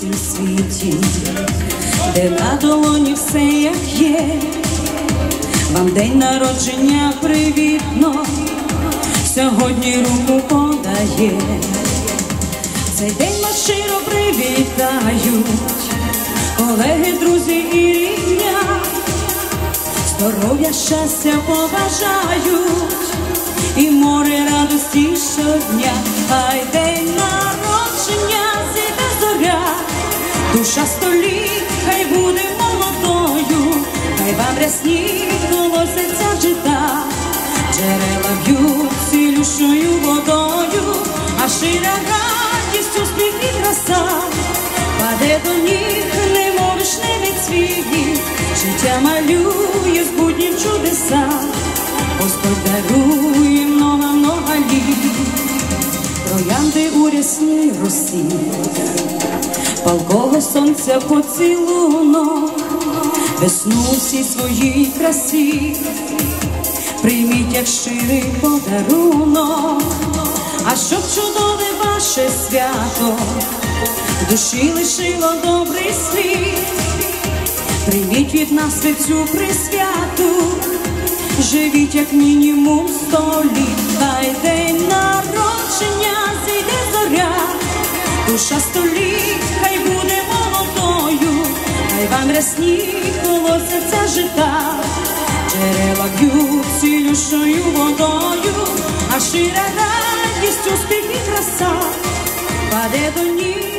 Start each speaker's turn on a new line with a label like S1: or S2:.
S1: цім світі, де на долоні все як є, вам день народження привітно, сьогодні руку подає, цей день вас щиро привітають, колеги, друзі і рідня, здоров'я, щастя побажають. І море радості щодня, хай душа століть, хай буде молодою, хай вам рясні колоситься жита, джерела б'ють цілющою водою, а шира радість, успіх і краса, паде до ніг, немов вишневий цвіт, життя малює з буднів чудеса. Господь дарує много-много літ, троянди у рясній росі, палкого сонця поцілунок, весну всій своїй красі, прийміть як щирий подарунок, а щоб чудове ваше свято, в душі лишило добрий слід, прийміть від нас цю присвяту. Живіть як мінімум сто літ, хай день народження зійде зоря, душа століть, хай вам рясні колосяться жита, дерева б'ють цілющою водою, а шире радість, успіх і краса, паде до ніг.